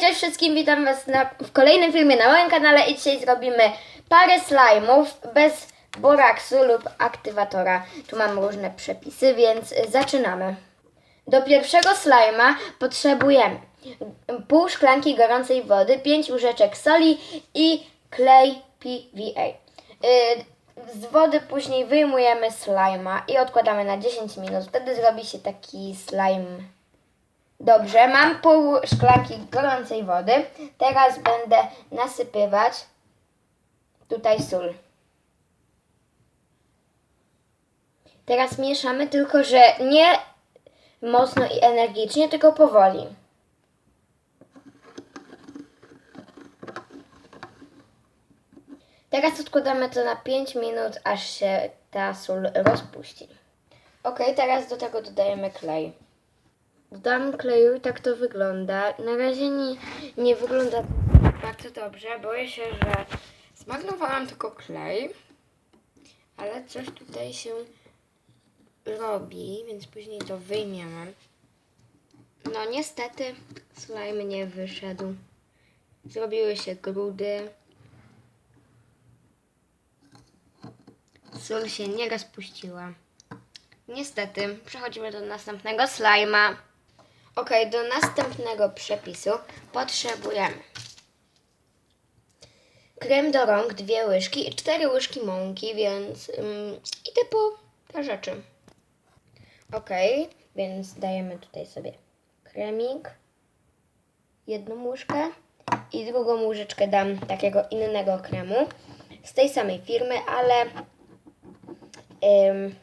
Cześć wszystkim, witam was na, w kolejnym filmie na moim kanale i dzisiaj zrobimy parę slime'ów bez boraksu lub aktywatora. Tu mam różne przepisy, więc y, zaczynamy. Do pierwszego slajma potrzebujemy pół szklanki gorącej wody, 5 łyżeczek soli i klej PVA. Y, Z wody później wyjmujemy slajma i odkładamy na 10 minut. Wtedy zrobi się taki slime Dobrze, mam pół szklanki gorącej wody. Teraz będę nasypywać tutaj sól. Teraz mieszamy, tylko że nie mocno i energicznie, tylko powoli. Teraz odkładamy to na 5 minut, aż się ta sól rozpuści. Ok, teraz do tego dodajemy klej. Dodam kleju i tak to wygląda. Na razie nie, nie wygląda bardzo dobrze. Boję się, że zmarnowałam tylko klej, ale coś tutaj się robi, więc później to wyjmiemy. No niestety slime nie wyszedł. Zrobiły się grudy. Sól się nie rozpuściła. Niestety, przechodzimy do następnego slajma. Ok, do następnego przepisu potrzebujemy krem do rąk, dwie łyżki i cztery łyżki mąki, więc ym, idę po te rzeczy. Ok, więc dajemy tutaj sobie kremik, jedną łyżkę i drugą łyżeczkę dam takiego innego kremu z tej samej firmy, ale ym,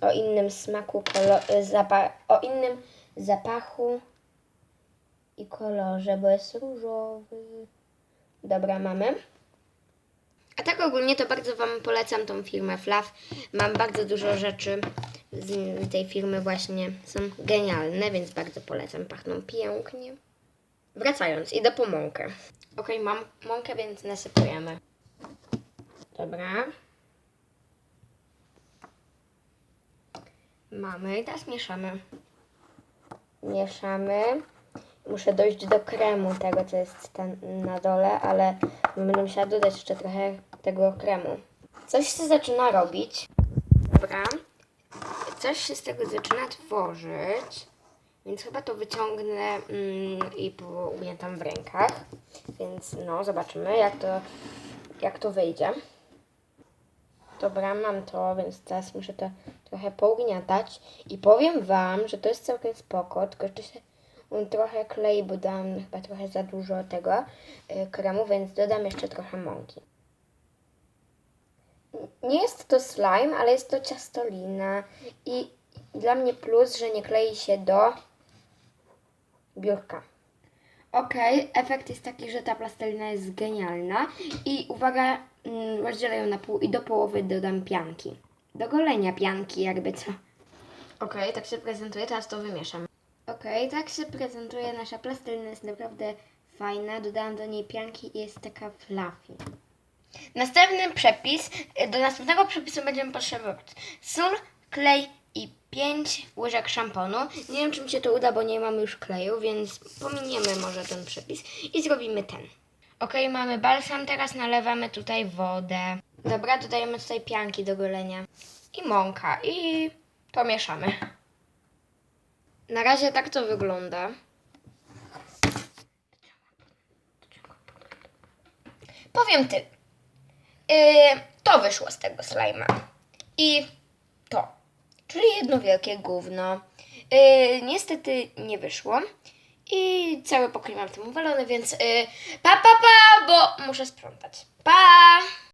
o innym smaku, kolo- zapa- o innym zapachu i kolorze, bo jest różowy. Dobra, mamy. A tak ogólnie to bardzo Wam polecam tą firmę Flav. Mam bardzo dużo rzeczy z tej firmy właśnie. Są genialne, więc bardzo polecam. Pachną pięknie. Wracając, idę po mąkę. Ok, mam mąkę, więc nasypujemy. Dobra. Mamy i teraz mieszamy. Mieszamy. Muszę dojść do kremu tego, co jest na dole, ale będę musiała dodać jeszcze trochę tego kremu. Coś się zaczyna robić. Dobra. Coś się z tego zaczyna tworzyć. Więc chyba to wyciągnę mm, i ugniatam w rękach. Więc no, zobaczymy jak to, jak to wyjdzie. Dobra, mam to, więc teraz muszę to trochę pougniatać i powiem Wam, że to jest całkiem spoko, tylko jeszcze się um, trochę klei, bo dałam chyba trochę za dużo tego y, kremu, więc dodam jeszcze trochę mąki. Nie jest to slime, ale jest to ciastolina i dla mnie plus, że nie klei się do biurka. Okej, efekt jest taki, że ta plastelina jest genialna i uwaga, mm, rozdzielę ją na pół i do połowy dodam pianki. Do golenia pianki, jakby co. Okej, tak się prezentuje, teraz to wymieszam. Okej, tak się prezentuje nasza plastelina, jest naprawdę fajna. Dodałam do niej pianki i jest taka fluffy. Następny przepis, do następnego przepisu będziemy potrzebować sól, klej i 5 łyżek szamponu. Nie wiem, czy mi się to uda, bo nie mamy już kleju, więc pominiemy może ten przepis i zrobimy ten. Ok, mamy balsam, teraz nalewamy tutaj wodę. Dobra, dodajemy tutaj pianki do golenia i mąka i to mieszamy. Na razie tak to wygląda. Powiem ty. Yy, to wyszło z tego slajma. I to. Czyli jedno wielkie gówno. Yy, niestety nie wyszło. I cały pokój mam tym uwalony, więc yy, pa, pa, pa, bo muszę sprzątać. Pa!